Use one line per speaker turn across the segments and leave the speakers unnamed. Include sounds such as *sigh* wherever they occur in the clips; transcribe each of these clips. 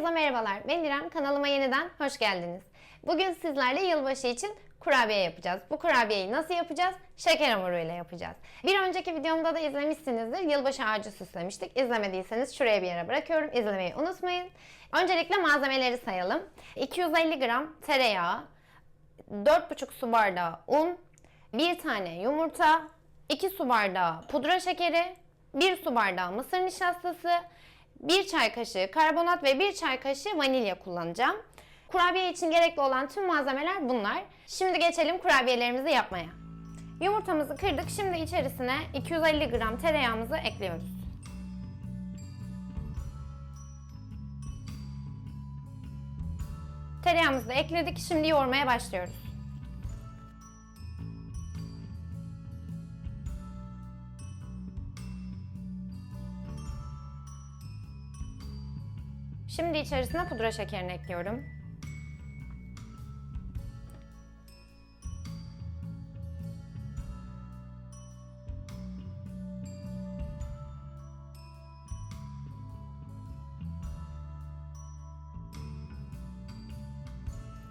Herkese merhabalar. Ben İrem. Kanalıma yeniden hoş geldiniz. Bugün sizlerle yılbaşı için kurabiye yapacağız. Bu kurabiyeyi nasıl yapacağız? Şeker hamuruyla yapacağız. Bir önceki videomda da izlemişsinizdir. Yılbaşı ağacı süslemiştik. İzlemediyseniz şuraya bir yere bırakıyorum. İzlemeyi unutmayın. Öncelikle malzemeleri sayalım. 250 gram tereyağı, 4,5 su bardağı un, 1 tane yumurta, 2 su bardağı pudra şekeri, 1 su bardağı mısır nişastası, 1 çay kaşığı karbonat ve 1 çay kaşığı vanilya kullanacağım. Kurabiye için gerekli olan tüm malzemeler bunlar. Şimdi geçelim kurabiyelerimizi yapmaya. Yumurtamızı kırdık. Şimdi içerisine 250 gram tereyağımızı ekliyoruz. Tereyağımızı da ekledik. Şimdi yoğurmaya başlıyoruz. Şimdi içerisine pudra şekerini ekliyorum.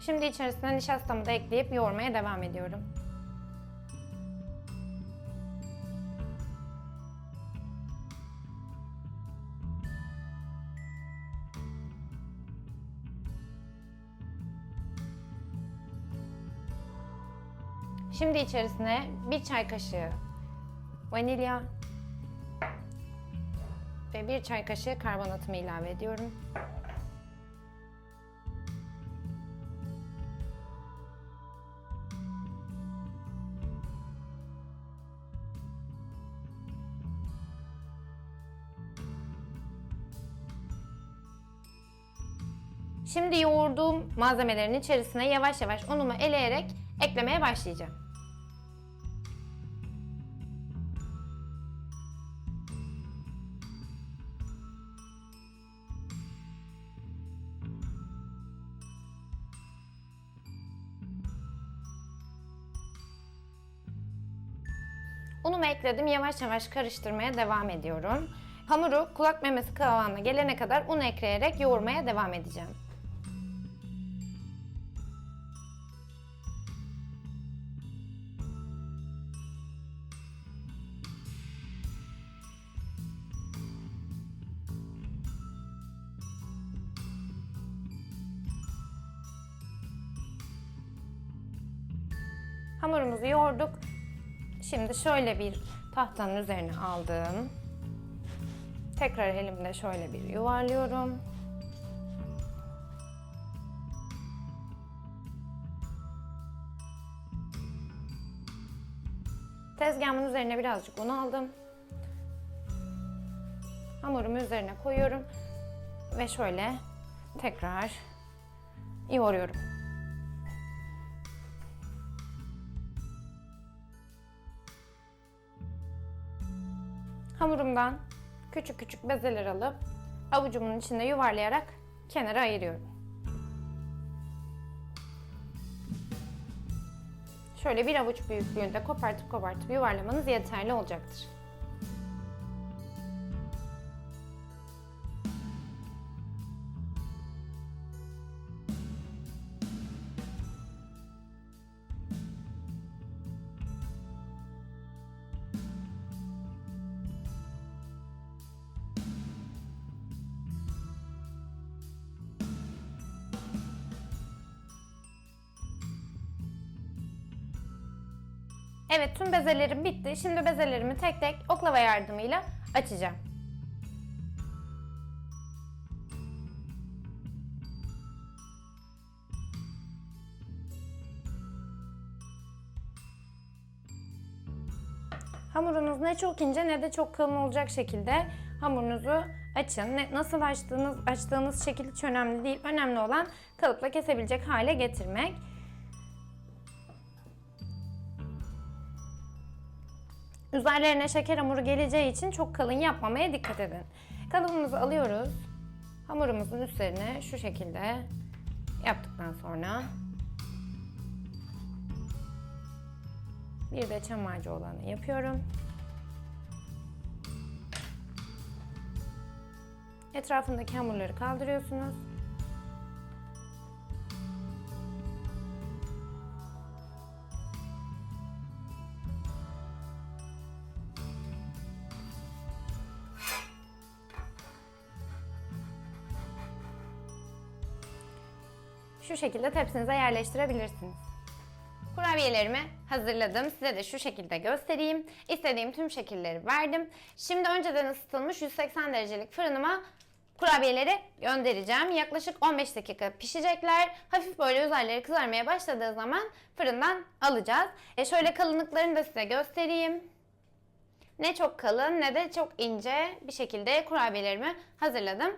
Şimdi içerisine nişastamı da ekleyip yoğurmaya devam ediyorum. Şimdi içerisine bir çay kaşığı vanilya ve bir çay kaşığı karbonatımı ilave ediyorum. Şimdi yoğurduğum malzemelerin içerisine yavaş yavaş unumu eleyerek eklemeye başlayacağım. Ekledim. Yavaş yavaş karıştırmaya devam ediyorum. Hamuru kulak memesi kıvamına gelene kadar un ekleyerek yoğurmaya devam edeceğim. Şimdi şöyle bir tahtanın üzerine aldım. Tekrar elimde şöyle bir yuvarlıyorum. Tezgahımın üzerine birazcık un aldım. Hamurumu üzerine koyuyorum ve şöyle tekrar yoğuruyorum. Hamurumdan küçük küçük bezeler alıp avucumun içinde yuvarlayarak kenara ayırıyorum. Şöyle bir avuç büyüklüğünde kopartıp kopartıp yuvarlamanız yeterli olacaktır. Evet tüm bezelerim bitti. Şimdi bezelerimi tek tek oklava yardımıyla açacağım. Hamurunuz ne çok ince ne de çok kalın olacak şekilde hamurunuzu açın. Ne, nasıl açtığınız, açtığınız şekil hiç önemli değil. Önemli olan kalıpla kesebilecek hale getirmek. Üzerlerine şeker hamuru geleceği için çok kalın yapmamaya dikkat edin. Kalıbımızı alıyoruz. Hamurumuzun üzerine şu şekilde yaptıktan sonra bir de çam ağacı olanı yapıyorum. Etrafındaki hamurları kaldırıyorsunuz. Şu şekilde tepsinize yerleştirebilirsiniz. Kurabiyelerimi hazırladım. Size de şu şekilde göstereyim. İstediğim tüm şekilleri verdim. Şimdi önceden ısıtılmış 180 derecelik fırınıma kurabiyeleri göndereceğim. Yaklaşık 15 dakika pişecekler. Hafif böyle üzerleri kızarmaya başladığı zaman fırından alacağız. E şöyle kalınlıklarını da size göstereyim. Ne çok kalın ne de çok ince bir şekilde kurabiyelerimi hazırladım.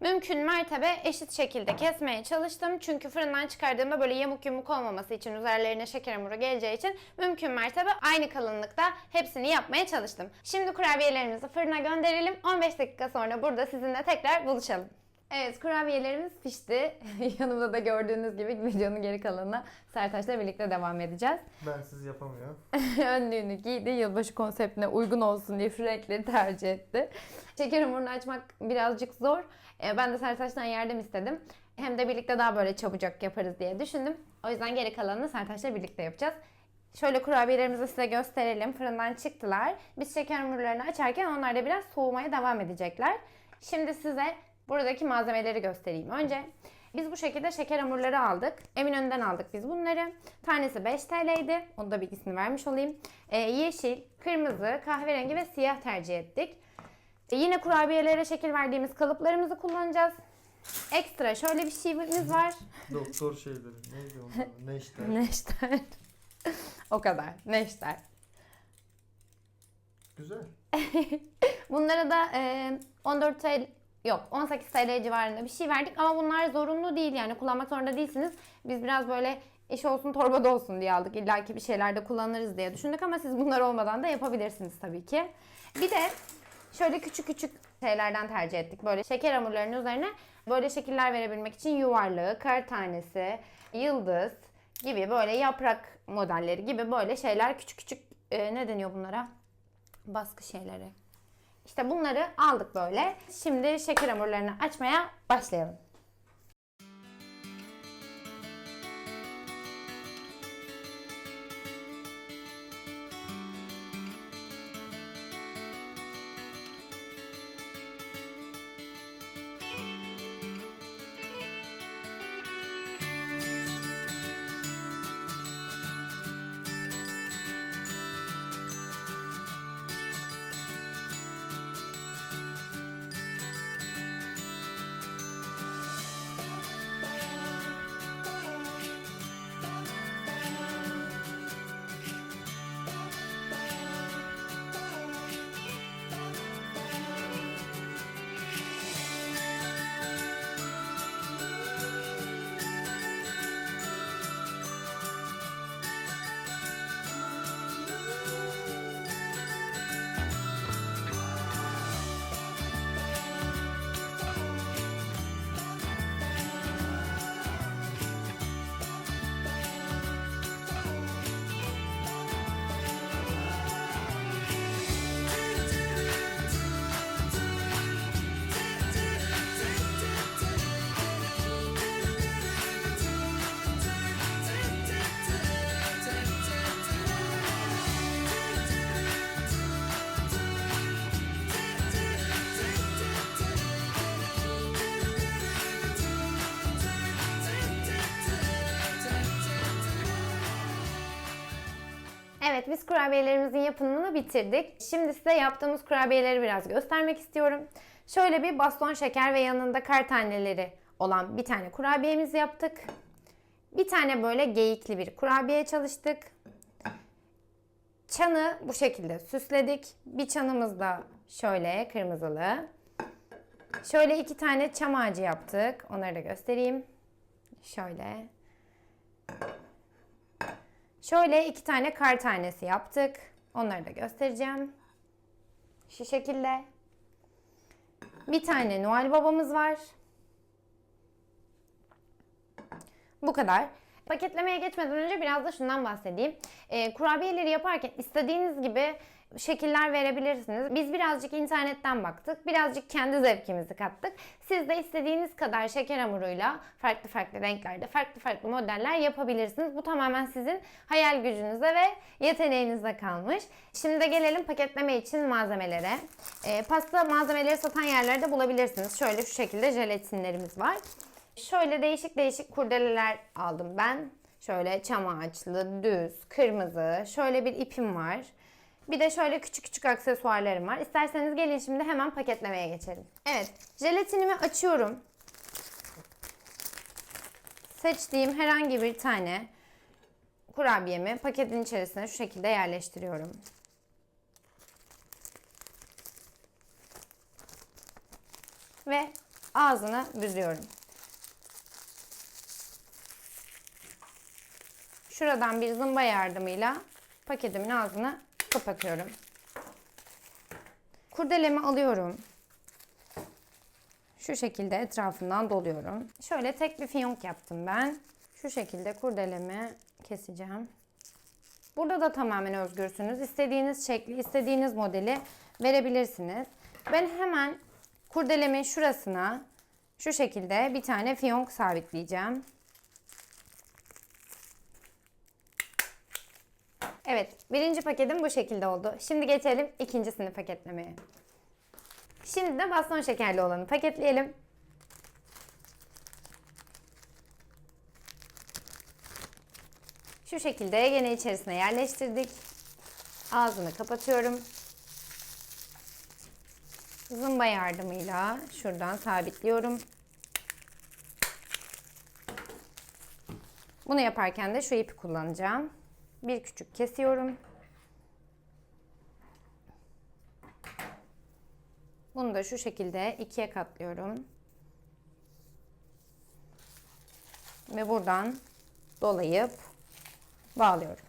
Mümkün mertebe eşit şekilde kesmeye çalıştım. Çünkü fırından çıkardığımda böyle yamuk yumuk olmaması için üzerlerine şeker hamuru geleceği için mümkün mertebe aynı kalınlıkta hepsini yapmaya çalıştım. Şimdi kurabiyelerimizi fırına gönderelim. 15 dakika sonra burada sizinle tekrar buluşalım. Evet kurabiyelerimiz pişti. *laughs* Yanımda da gördüğünüz gibi videonun geri kalanına Sertaç'la birlikte devam edeceğiz.
Bensiz yapamıyor. *laughs*
önlüğünü giydi. Yılbaşı konseptine uygun olsun diye şu renkleri tercih etti. Şeker hamurunu açmak birazcık zor. Ee, Ben de Sertaç'tan yardım istedim. Hem de birlikte daha böyle çabucak yaparız diye düşündüm. O yüzden geri kalanını Sertaç'la birlikte yapacağız. Şöyle kurabiyelerimizi size gösterelim. Fırından çıktılar. Biz şeker hamurlarını açarken onlar da biraz soğumaya devam edecekler. Şimdi size buradaki malzemeleri göstereyim. Önce biz bu şekilde şeker hamurları aldık. Eminönü'nden aldık biz bunları. Tanesi 5 TL'ydi. Onu da bilgisini vermiş olayım. Ee, yeşil, kırmızı, kahverengi ve siyah tercih ettik. Ee, yine kurabiyelere şekil verdiğimiz kalıplarımızı kullanacağız. Ekstra şöyle bir şeyimiz var.
Doktor şeyleri. Neydi onlar? *laughs* Ne işler?
Neşter. o kadar. Neşter.
Güzel. *laughs*
Bunlara da e, 14 TL yok 18 TL civarında bir şey verdik ama bunlar zorunlu değil yani kullanmak zorunda değilsiniz. Biz biraz böyle iş olsun torbada olsun diye aldık. İlla ki bir şeylerde kullanırız diye düşündük ama siz bunlar olmadan da yapabilirsiniz tabii ki. Bir de şöyle küçük küçük şeylerden tercih ettik. Böyle şeker hamurlarının üzerine böyle şekiller verebilmek için yuvarlığı, kar tanesi, yıldız gibi böyle yaprak modelleri gibi böyle şeyler küçük küçük e, ne deniyor bunlara? Baskı şeyleri. İşte bunları aldık böyle. Şimdi şeker hamurlarını açmaya başlayalım. Evet biz kurabiyelerimizin yapımını bitirdik. Şimdi size yaptığımız kurabiyeleri biraz göstermek istiyorum. Şöyle bir baston şeker ve yanında kar taneleri olan bir tane kurabiyemiz yaptık. Bir tane böyle geyikli bir kurabiye çalıştık. Çanı bu şekilde süsledik. Bir çanımız da şöyle kırmızılı. Şöyle iki tane çam ağacı yaptık. Onları da göstereyim. Şöyle. Şöyle iki tane kar tanesi yaptık. Onları da göstereceğim. Şu şekilde. Bir tane Noel babamız var. Bu kadar. Paketlemeye geçmeden önce biraz da şundan bahsedeyim. Ee, kurabiyeleri yaparken istediğiniz gibi şekiller verebilirsiniz. Biz birazcık internetten baktık. Birazcık kendi zevkimizi kattık. Siz de istediğiniz kadar şeker hamuruyla farklı farklı renklerde, farklı farklı modeller yapabilirsiniz. Bu tamamen sizin hayal gücünüze ve yeteneğinize kalmış. Şimdi de gelelim paketleme için malzemelere. Ee, pasta malzemeleri satan yerlerde bulabilirsiniz. Şöyle şu şekilde jelatinlerimiz var. Şöyle değişik değişik kurdeleler aldım ben. Şöyle çam ağaçlı, düz, kırmızı. Şöyle bir ipim var. Bir de şöyle küçük küçük aksesuarlarım var. İsterseniz gelin şimdi hemen paketlemeye geçelim. Evet, jelatinimi açıyorum. Seçtiğim herhangi bir tane kurabiyemi paketin içerisine şu şekilde yerleştiriyorum. Ve ağzını büzüyorum. Şuradan bir zımba yardımıyla paketimin ağzını kapatıyorum. Kurdelemi alıyorum. Şu şekilde etrafından doluyorum. Şöyle tek bir fiyonk yaptım ben. Şu şekilde kurdelemi keseceğim. Burada da tamamen özgürsünüz. İstediğiniz şekli, istediğiniz modeli verebilirsiniz. Ben hemen kurdelemin şurasına şu şekilde bir tane fiyonk sabitleyeceğim. Evet, birinci paketim bu şekilde oldu. Şimdi geçelim ikincisini paketlemeye. Şimdi de baston şekerli olanı paketleyelim. Şu şekilde gene içerisine yerleştirdik. Ağzını kapatıyorum. Zımba yardımıyla şuradan sabitliyorum. Bunu yaparken de şu ipi kullanacağım. Bir küçük kesiyorum. Bunu da şu şekilde ikiye katlıyorum. Ve buradan dolayıp bağlıyorum.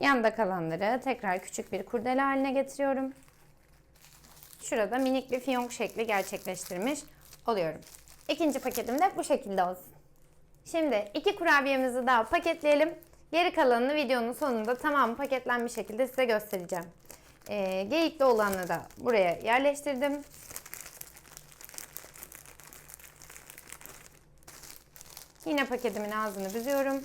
Yanda kalanları tekrar küçük bir kurdele haline getiriyorum. Şurada minik bir fiyonk şekli gerçekleştirmiş oluyorum. İkinci paketim de bu şekilde olsun. Şimdi iki kurabiyemizi daha paketleyelim. Geri kalanını videonun sonunda tamamı paketlenmiş şekilde size göstereceğim. Ee, geyikli olanı da buraya yerleştirdim. Yine paketimin ağzını büzüyorum.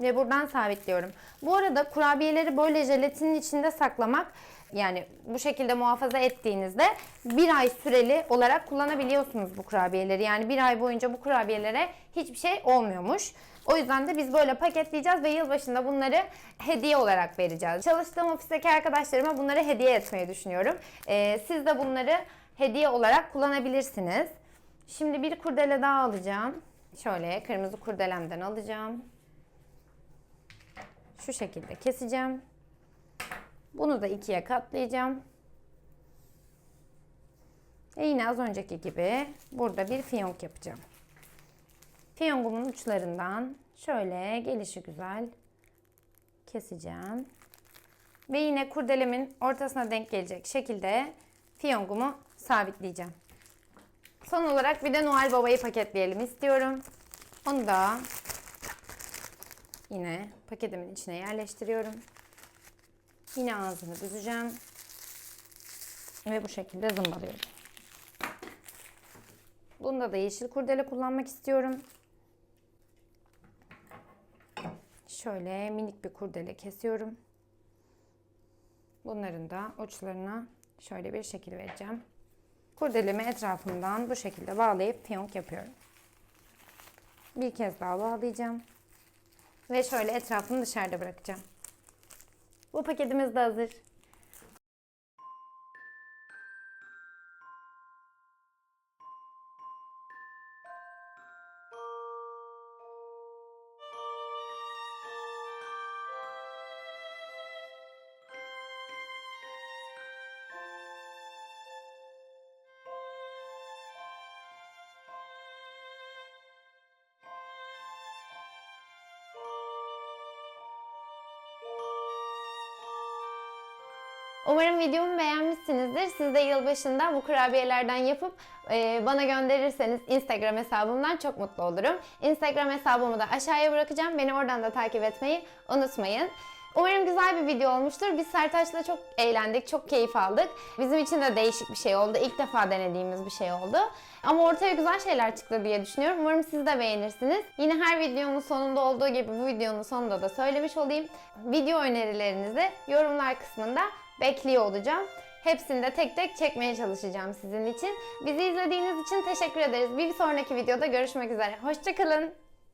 Ve buradan sabitliyorum. Bu arada kurabiyeleri böyle jelatinin içinde saklamak yani bu şekilde muhafaza ettiğinizde bir ay süreli olarak kullanabiliyorsunuz bu kurabiyeleri. Yani bir ay boyunca bu kurabiyelere hiçbir şey olmuyormuş. O yüzden de biz böyle paketleyeceğiz ve yılbaşında bunları hediye olarak vereceğiz. Çalıştığım ofisteki arkadaşlarıma bunları hediye etmeyi düşünüyorum. Ee, siz de bunları hediye olarak kullanabilirsiniz. Şimdi bir kurdele daha alacağım. Şöyle kırmızı kurdelemden alacağım. Şu şekilde keseceğim. Bunu da ikiye katlayacağım. Ve yine az önceki gibi burada bir fiyonk yapacağım. Fiyongumun uçlarından şöyle gelişi güzel keseceğim. Ve yine kurdelemin ortasına denk gelecek şekilde fiyongumu sabitleyeceğim. Son olarak bir de Noel Baba'yı paketleyelim istiyorum. Onu da yine paketimin içine yerleştiriyorum. Yine ağzını büzeceğim. Ve bu şekilde zımbalıyorum. Bunda da yeşil kurdele kullanmak istiyorum. Şöyle minik bir kurdele kesiyorum. Bunların da uçlarına şöyle bir şekil vereceğim. Kurdelemi etrafından bu şekilde bağlayıp fiyonk yapıyorum. Bir kez daha bağlayacağım. Ve şöyle etrafını dışarıda bırakacağım. Bu paketimiz de hazır. Umarım videomu beğenmişsinizdir. Siz de yılbaşında bu kurabiyelerden yapıp e, bana gönderirseniz Instagram hesabımdan çok mutlu olurum. Instagram hesabımı da aşağıya bırakacağım. Beni oradan da takip etmeyi unutmayın. Umarım güzel bir video olmuştur. Biz Sertaç'la çok eğlendik, çok keyif aldık. Bizim için de değişik bir şey oldu. İlk defa denediğimiz bir şey oldu. Ama ortaya güzel şeyler çıktı diye düşünüyorum. Umarım siz de beğenirsiniz. Yine her videomun sonunda olduğu gibi bu videonun sonunda da söylemiş olayım. Video önerilerinizi yorumlar kısmında bekliyor olacağım. Hepsini de tek tek çekmeye çalışacağım sizin için. Bizi izlediğiniz için teşekkür ederiz. Bir sonraki videoda görüşmek üzere. Hoşçakalın.